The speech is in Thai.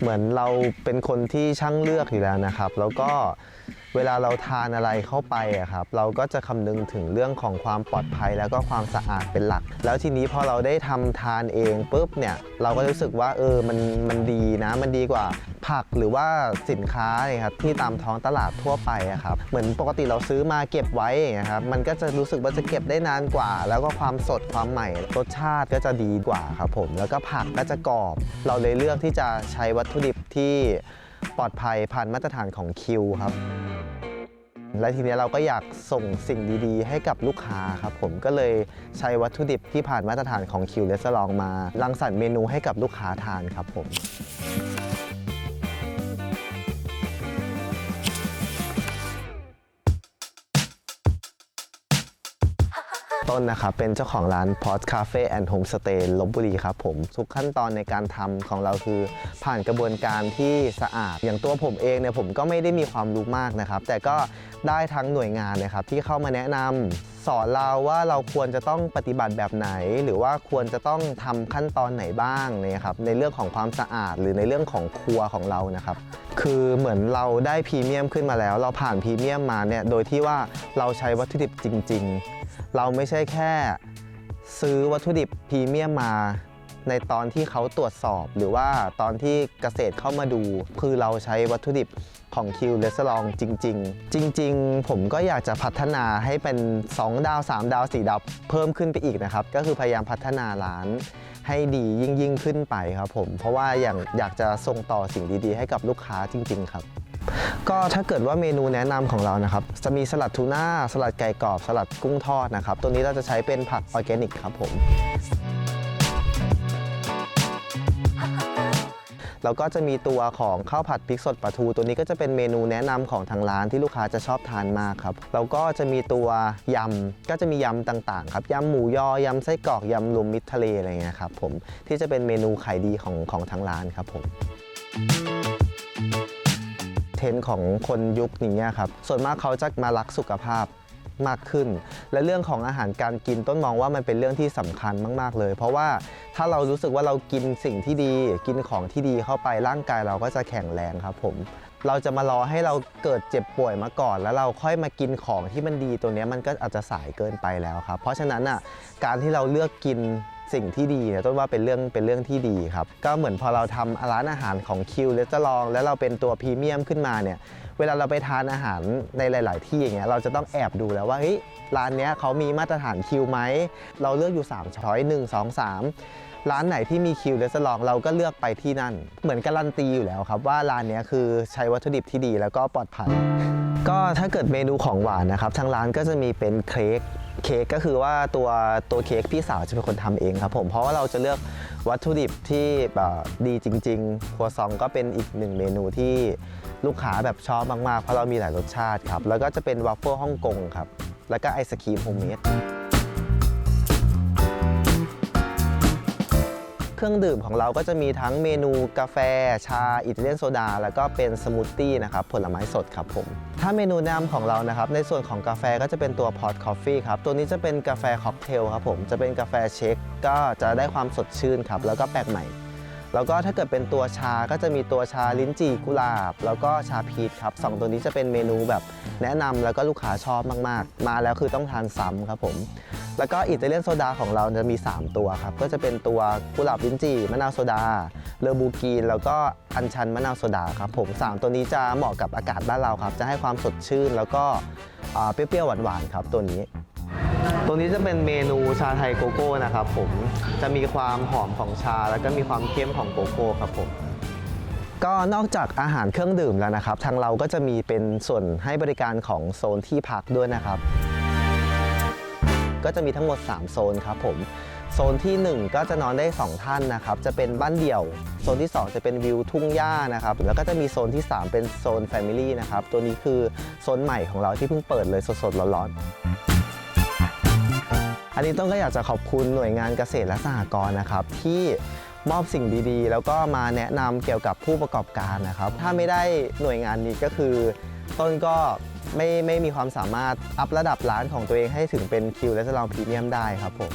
เหมือนเราเป็นคนที่ช่างเลือกอยู่แล้วนะครับ แล้วก็ เวลาเราทานอะไรเข้าไปอะครับเราก็จะคำนึงถึงเรื่องของความปลอดภัยแล้วก็ความสะอาดเป็นหลัก แล้วทีนี้พอเราได้ทำทานเองปุ๊บเนี่ยเราก็รู้สึกว่าเออมันมันดีนะมันดีกว่าผักหรือว่าสินค้าเนี่ยครับที่ตามท้องตลาดทั่วไปอะครับเหมือนปกติเราซื้อมาเก็บไว้อย่างเงี้ยครับมันก็จะรู้สึกว่าจะเก็บได้นานกว่า แล้วก็ความสดความใหม่รสชาติก็จะดีกว่าครับผม แล้วก็ผักก็จะกรอบ เราเลยเลือกที่จะใช้วัตถุดิบที่ปลอดภัยผ่านมาตรฐานของคิวครับ และทีนี้เราก็อยากส่งสิ่งดีๆ ให้กับลูกค้าครับผมก็เลยใช้วัตถุดิบที่ผ่านมาตรฐานของคิวเลสลองมารังสรรค์เมนูให้กับลูกค้าทานครับผม ต้นนะครับเป็นเจ้าของร้าน p o t Cafe and Homestay ลบบุรีครับผม ทุกขั้นตอนในการทำของเราคือ ผ่านกระบวนการที่สะอาด อย่างตัวผมเองเนี่ยผมก็ไม่ได้มีความรู้มากนะครับ แต่ก็ได้ทั้งหน่วยงานนะครับที่เข้ามาแนะนำสอนเราว่าเราควรจะต้องปฏิบัติแบบไหน หรือว่าควรจะต้องทำขั้นตอนไหนบ้างนี่ยครับในเรื่องของความสะอาดหรือในเรื่องของครัวของเรานะครับ คือเหมือนเราได้พรีเมียมขึ้นมาแล้ว เราผ่านพรีเมียมมาเนี่ยโดยที่ว่าเราใช้วัตถุดิบจริง ๆ เราไม่ใช่แค่ซื้อวัตถุดิบพรีเมียมมาในตอนที่เขาตรวจสอบหรือว่าตอนที่เกษตรเข้ามาดู คือเราใช้วัตถุดิบของคิวเลสลองจริง ๆ จริง ๆ ผมก็อยากจะพัฒนาให้เป็น 2 ดาว 3 ดาว 4 ดาว เพิ่มขึ้นไปอีกนะครับ ก็คือพยายามพัฒนาร้านให้ดียิ่งยิ่งๆขึ้นไปครับผม เพราะว่าอย่างอยากจะส่งต่อสิ่งดี ๆ ให้กับลูกค้าจริง ๆ ครับ ก็ถ้าเกิดว่าเมนูแนะนำของเรานะครับ จะมีสลัดทูน่า สลัดไก่กรอบ สลัดกุ้งทอดนะครับ ตัวนี้เราจะใช้เป็นผักออร์แกนิกครับผม แล้วก็จะมีตัวของข้าวผัดพริกสดปลาทู ตัวนี้ก็จะเป็นเมนูแนะนำของทางร้านที่ลูกค้าจะชอบทานมากครับ แล้วก็จะมีตัวยำ ก็จะมียำต่างๆครับ ยำหมูยอ ยำไส้กรอก ยำรวมมิตรทะเลอะไรเงี้ยครับผม ที่จะเป็นเมนูขายดีของของทางร้านครับผม เทรนด์ของคนยุคนี้ครับ ส่วนมากเขาจะมารักสุขภาพมากขึ้น และเรื่องของอาหารการกินต้นมองว่ามันเป็นเรื่องที่สำคัญมาก ๆ เลย เพราะว่าถ้าเรารู้สึกว่าเรากินสิ่งที่ดี กินของที่ดีเข้าไปร่างกายเราก็จะแข็งแรงครับผมเราจะมารอให้เราเกิดเจ็บป่วยมาก่อน แล้วเราค่อยมากินของที่มันดีตัวนี้มันก็อาจจะสายเกินไปแล้วครับ เพราะฉะนั้นอะการที่เราเลือกกิน สิ่งที่ดีเนี่ยต้นว่าเป็นเรื่องเป็นเรื่องที่ดีครับ ก็เหมือนพอเราทำร้านอาหารของคิวเลสลอง แล้วเราเป็นตัวพรีเมียมขึ้นมาเนี่ยเวลาเราไปทานอาหารในหลาย ๆ ที่อย่างเงี้ยเราจะต้องแอบดูแล้วว่าเฮ้ยร้านเนี้ยเขามีมาตรฐานคิวไหมเราเลือกอยู่3ช้อย1 2 3ร้านไหนที่มีคิวเลสลองเราก็เลือกไปที่นั่น เหมือนการันตีอยู่แล้วครับว่าร้านเนี้ยคือใช้วัตถุดิบที่ดีแล้วก็ปลอดภัยก็ถ้าเกิดเมนูของหวานนะครับทางร้านก็จะมีเป็นเค้ก เค้กก็คือว่าตัวตัวเค้กพี่สาวจะเป็นคนทำเองครับผมเพราะว่าเราจะเลือกวัตถุดิบที่แบบดีจริงๆครัวซองก็เป็นอีกหนึ่งเมนูที่ลูกค้าแบบชอบมากๆ เพราะเรามีหลายรสชาติครับ แล้วก็จะเป็นวัฟเฟิลฮ่องกงครับ แล้วก็ไอศครีมโฮมเมด เครื่องดื่มของเราก็จะมีทั้งเมนูกาแฟ ชาอิตาเลียนโซดา แล้วก็เป็นสมูทตี้นะครับผลไม้สดครับผม ถ้าเมนูแนะนำของเรานะครับในส่วนของกาแฟก็จะเป็นตัวพอตคอฟฟี่ครับตัวนี้จะเป็นกาแฟค็อกเทลครับผมจะเป็นกาแฟเช็คก็จะได้ความสดชื่นครับแล้วก็แปลกใหม่ แล้วก็ถ้าเกิดเป็นตัวชาก็จะมีตัวชาลิ้นจี่กุหลาบ แล้วก็ชาพีชครับสองตัวนี้จะเป็นเมนูแบบแนะนำแล้วก็ลูกค้าชอบมากๆ มาแล้วคือต้องทานซ้ำครับผม แล้วก็อิตาเลียนโซดาของเราจะมี 3 ตัวครับ ก็จะเป็นตัวกุหลาบลิ้นจี่มะนาวโซดาเลอบูกีน แล้วก็อัญชันมะนาวโซดาครับผม 3 ตัวนี้จะเหมาะกับอากาศบ้านเราครับ จะให้ความสดชื่นแล้วก็เปรี้ยวๆหวานๆครับตัวนี้ตัวนี้จะเป็นเมนูชาไทยโกโก้นะครับผม จะมีความหอมของชา แล้วก็มีความเข้มของโกโก้ครับผม ก็นอกจากอาหารเครื่องดื่มแล้วนะครับ ทางเราก็จะมีเป็นส่วนให้บริการของโซนที่พักด้วยนะครับ ก็จะมีทั้งหมด 3 โซนครับผม โซนที่ 1 ก็จะนอนได้ 2 ท่านนะครับ จะเป็นบ้านเดี่ยว โซนที่ 2 จะเป็นวิวทุ่งหญ้านะครับ แล้วก็จะมีโซนที่ 3 เป็นโซน Family นะครับ ตัวนี้คือโซนใหม่ของเราที่เพิ่งเปิดเลยสดๆร้อนๆอันนี้ต้องก็อยากจะขอบคุณหน่วยงานเกษตรและสหกรณ์นะครับ ที่มอบสิ่งดีๆ แล้วก็มาแนะนำเกี่ยวกับผู้ประกอบการนะครับ ถ้าไม่ได้หน่วยงานนี้ก็คือ ต้นก็ ไม่มีความสามารถอัพระดับร้านของตัวเองให้ถึงเป็นคิวและสลองพรีเมียมได้ครับผม